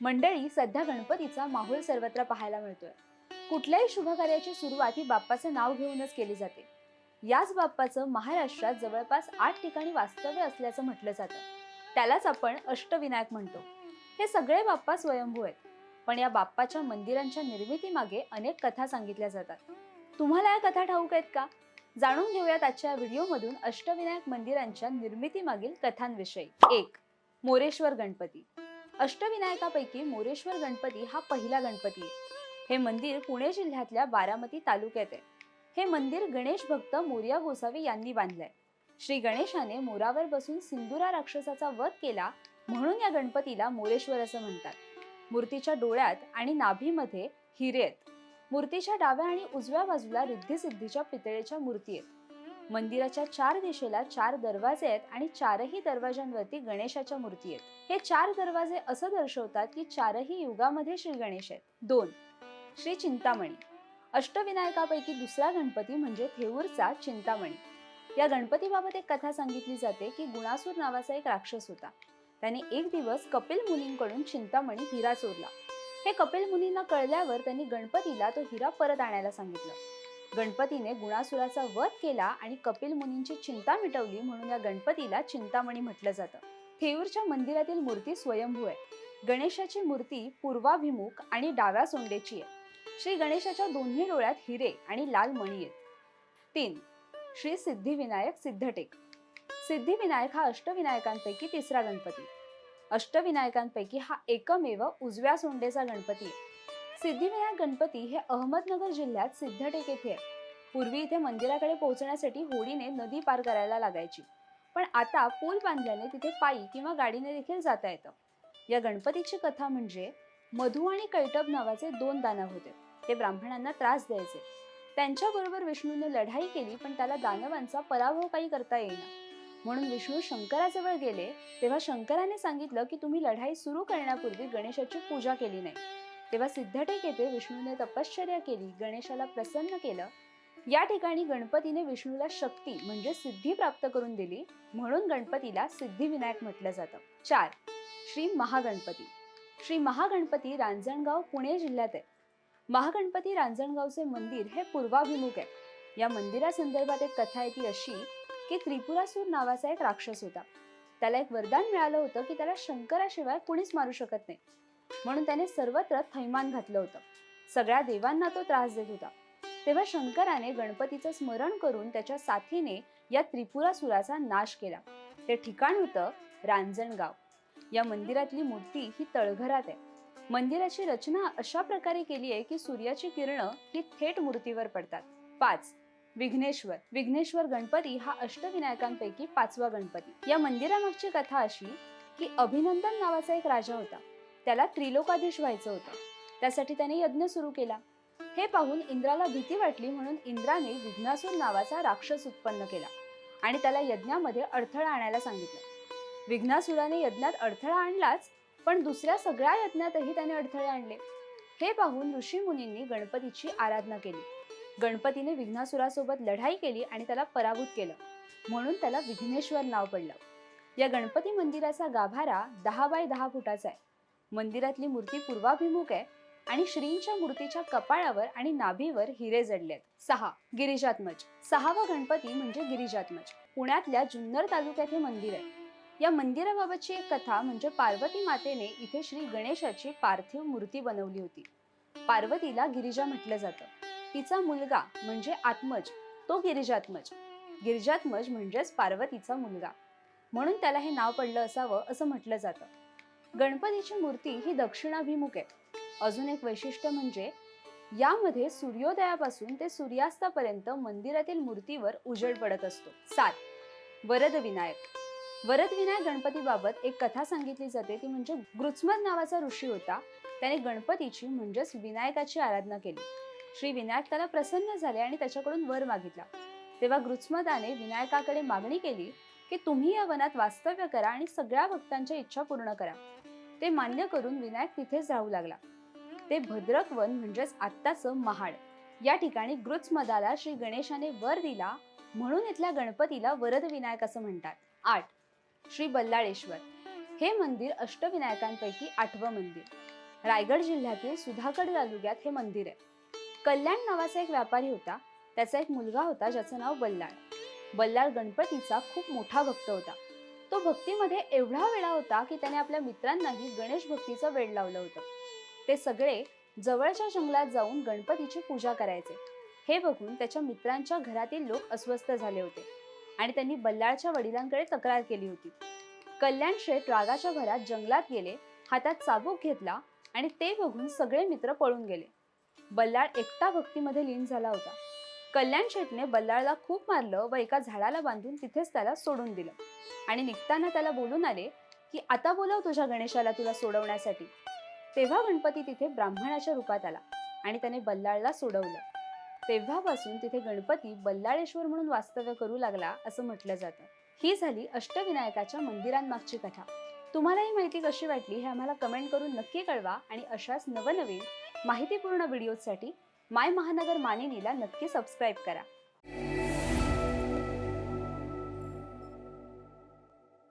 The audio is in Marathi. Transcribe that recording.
मंडळी सध्या गणपतीचा माहोल सर्वत्र पाहायला मिळतोय. कुठल्याही शुभकार्याची सुरुवात ही बाप्पाचं नाव घेऊनच केली जाते. याच बाप्पाचं महाराष्ट्रात जवळपास आठ ठिकाणी वास्तव्य असल्याचं म्हटलं जातं. त्यालाच आपण अष्टविनायक म्हणतो. हे सगळे बाप्पा स्वयंभू आहेत. पण या बाप्पाच्या मंदिरांच्या निर्मितीमागे अनेक कथा सांगितल्या जातात. तुम्हाला या कथा ठाऊक आहेत का? जाणून घेऊयात आजच्या व्हिडिओमधून अष्टविनायक मंदिरांच्या निर्मितीमागील कथांविषयी. एक मोरेश्वर गणपती. अष्टविनायकापैकी मोरेश्वर गणपती हा पहिला गणपती आहे. हे मंदिर पुणे जिल्ह्यातल्या बारामती तालुक्यात आहे. हे मंदिर गणेश भक्त मोर्या गोसावी यांनी बांधलंय. श्री गणेशाने मोरावर बसून सिंदुरा राक्षसाचा वध केला म्हणून या गणपतीला मोरेश्वर असं म्हणतात. मूर्तीच्या डोळ्यात आणि नाभीमध्ये हिरे आहेत. मूर्तीच्या डाव्या आणि उजव्या बाजूला रिद्धी सिद्धीच्या पितळेच्या मूर्ती आहेत. मंदिराच्या चार दिशेला चार दरवाजे आहेत आणि चारही दरवाजांवरती गणेशाच्या मूर्ती आहेत. हे चार दरवाजे असं दर्शवतात की चारही युगामध्ये श्री गणेश आहेत. दोन श्री चिंतामणी. अष्टविनायकापैकी दुसरा गणपती म्हणजे थेऊरचा चिंतामणी. या गणपतीबाबत एक कथा सांगितली जाते की गुणासूर नावाचा एक राक्षस होता. त्याने एक दिवस कपिल मुनींकडून चिंतामणी हिरा चोरला. हे कपिल मुनींना कळल्यावर त्यांनी गणपतीला तो हिरा परत आणायला सांगितलं. गणपतीने गुणासुराचा वध केला आणि कपिल मुनींची चिंता मिटवली म्हणून या गणपतीला चिंतामणी म्हटलं जातं. थेऊरच्या मंदिरातील मूर्ती स्वयंभू आहे. गणेशाची मूर्ती पूर्वाभिमुख आणि डाव्या सोंडेची आहे. श्री गणेशाच्या दोन्ही डोळ्यात हिरे आणि लाल मणी आहेत. तीन श्री सिद्धिविनायक सिद्धटेक. सिद्धिविनायक हा अष्टविनायकांपैकी तिसरा गणपती. अष्टविनायकांपैकी हा एकमेव उजव्या सोंडेचा गणपती आहे. सिद्धिविनायक गणपती हे अहमदनगर जिल्ह्यात सिद्धटेक येथे आहे. पूर्वी इथे मंदिराकडे पोहोचण्यासाठी होडीने नदी पार करायला लागायची. पण आता पूल बांधल्याने तिथे पायी किंवा गाडीने देखील जाता येतं. या गणपतीची कथा म्हणजे मधु आणि कैटब नावाचे दोन दानव होते. ते ब्राह्मणांना त्रास द्यायचे. त्यांच्याबरोबर विष्णूने लढाई केली पण त्याला दानवांचा पराभव काही करता येईना. म्हणून विष्णू शंकराजवळ गेले तेव्हा शंकराने सांगितलं की तुम्ही लढाई सुरू करण्यापूर्वी गणेशाची पूजा केली नाही. तेव्हा सिद्धटेक येथे विष्णूने तपश्चर्या केली गणेशाला प्रसन्न केलं. या ठिकाणी गणपतीने विष्णूला शक्ती म्हणजे सिद्धी प्राप्त करून दिली म्हणून गणपतीला सिद्धिविनायक म्हटलं जातं. चार श्री महागणपती. श्री महागणपती रांजणगाव पुणे जिल्ह्यात आहे. महागणपती रांजणगावचे मंदिर हे पूर्वाभिमुख आहे. या मंदिरासंदर्भात एक कथा आहे ती अशी की त्रिपुरासूर नावाचा एक राक्षस होता. त्याला एक वरदान मिळालं होतं की त्याला शंकराशिवाय कुणीच मारू शकत नाही. म्हणून त्याने सर्वत्र थैमान घातलं होतं. सगळ्या देवांना तो त्रास देत होता. तेव्हा शंकराने गणपतीचं स्मरण करून त्याच्या साथीने या त्रिपुरासुराचा नाश केला. ते ठिकाण होतं रांजणगाव. या मंदिरातली मूर्ती ही तळघरात आहे. मंदिराची रचना अशा प्रकारे केली आहे की सूर्याची किरणं ही थेट मूर्तीवर पडतात. पाच. विघ्नेश्वर. विघ्नेश्वर गणपती हा अष्टविनायकांपैकी पाचवा गणपती. या मंदिरामागची कथा अशी की अभिनंदन नावाचा एक राजा होता. त्याला त्रिलोकाधीश व्हायचं होतं. त्यासाठी त्याने यज्ञ सुरू केला. हे पाहून इंद्राला भीती वाटली म्हणून इंद्राने विघ्नासूर नावाचा राक्षस उत्पन्न केला आणि त्याला यज्ञामध्ये अडथळा आणायला सांगितलं. विघ्नासुराने यज्ञात अडथळा आणलाच पण दुसऱ्या सगळ्या यज्ञातही त्याने अडथळे आणले. हे पाहून ऋषी मुनींनी गणपतीची आराधना केली. गणपतीने विघ्नासुरासोबत लढाई केली आणि त्याला पराभूत केलं. म्हणून त्याला विघ्नेश्वर नाव पडलं. या गणपती मंदिराचा गाभारा दहा बाय दहा फुटाचा आहे. मंदिरातली मूर्ती पूर्वाभिमुख आहे आणि श्रींच्या मूर्तीच्या कपाळावर आणि नाभीवर हिरे जडलेत. सहा गिरिजात्मज सहावा गणपती म्हणजे गिरिजात्मज पुण्यातल्या जुन्नर तालुक्यात हे मंदिर आहे. या मंदिराबाबतची एक कथा म्हणजे पार्वती मातेने इथे श्री गणेशाची पार्थिव मूर्ती बनवली होती. पार्वतीला गिरिजा म्हटलं जातं. तिचा मुलगा म्हणजे आत्मज. तो गिरिजात्मज गिरिजात्मज म्हणजेच पार्वतीचा मुलगा. म्हणून त्याला हे नाव पडलं असावं असं म्हटलं जातं. गणपतीची मूर्ती ही दक्षिणाभिमुख आहे. अजून एक वैशिष्ट्य म्हणजे यामध्ये सूर्योदयापासून ते सूर्यास्तापर्यंत मंदिरातील मूर्तीवर उजेड पडत असतो. सात. वरद विनायक. वरद विनायक गणपतीबाबत एक कथा सांगितली जाते. ती म्हणजे गृत्समद नावाचा ऋषी होता. त्याने गणपतीची म्हणजेच विनायकाची आराधना केली. श्री विनायक त्याला प्रसन्न झाले आणि त्याच्याकडून वर मागितला. तेव्हा गृत्समदाने विनायकाकडे मागणी केली की तुम्ही या वनात वास्तव्य करा आणि सगळ्या भक्तांच्या इच्छा पूर्ण करा. ते मान्य करून विनायक तिथेच राहू लागला. ते भद्रक वन म्हणजेच आत्ताचं महाड. या ठिकाणी गृत्समदाला श्री गणेशाने वर दिला म्हणून इथल्या गणपतीला वरद विनायक असं म्हणतात. आठ. श्री बल्लाळेश्वर. हे मंदिर अष्टविनायकांपैकी आठवं मंदिर. रायगड जिल्ह्यातील सुधागड तालुक्यात हे मंदिर आहे. कल्याण नावाचा एक व्यापारी होता. त्याचा एक मुलगा होता ज्याचं नाव बल्लाळ. बल्लाळ गणपतीचा खूप मोठा भक्त होता. तो भक्तीमध्ये एवढा वेळा होता की त्याने आपल्या मित्रांनाही गणेश भक्तीचं वेळ लावलं होतं. ते सगळे जवळच्या जंगलात जाऊन गणपतीची पूजा करायचे. हे बघून त्याच्या मित्रांच्या घरातील लोक अस्वस्थ झाले होते आणि त्यांनी बल्लाळच्या वडिलांकडे तक्रार केली होती. कल्याण शेठ रागाच्या भरात जंगलात गेले हातात चाबूक घेतला आणि ते बघून सगळे मित्र पळून गेले. बल्लाळ एकटा भक्तीमध्ये लीन झाला होता. कल्याण शेठने बल्लाळला खूप मारलं व एका झाडाला बांधून तिथेच त्याला सोडून दिलं. आणि निघताना त्याला बोलून आले की आता बोलाव तुझ्या गणेशाला तुला सोडवण्यासाठी. तेव्हा गणपती तिथे ब्राह्मणाच्या रूपात आला आणि त्याने बल्लाळला सोडवलं. तेव्हापासून तिथे गणपती बल्लाळेश्वर म्हणून वास्तव्य करू लागला असं म्हटलं जातं. ही झाली अष्टविनायकाच्या मंदिरांमागची कथा. तुम्हाला ही माहिती कशी वाटली हे आम्हाला कमेंट करून नक्की कळवा आणि अशाच नवनवीन माहितीपूर्ण व्हिडिओसाठी माय महानगर मानिनीला नक्की सबस्क्राईब करा.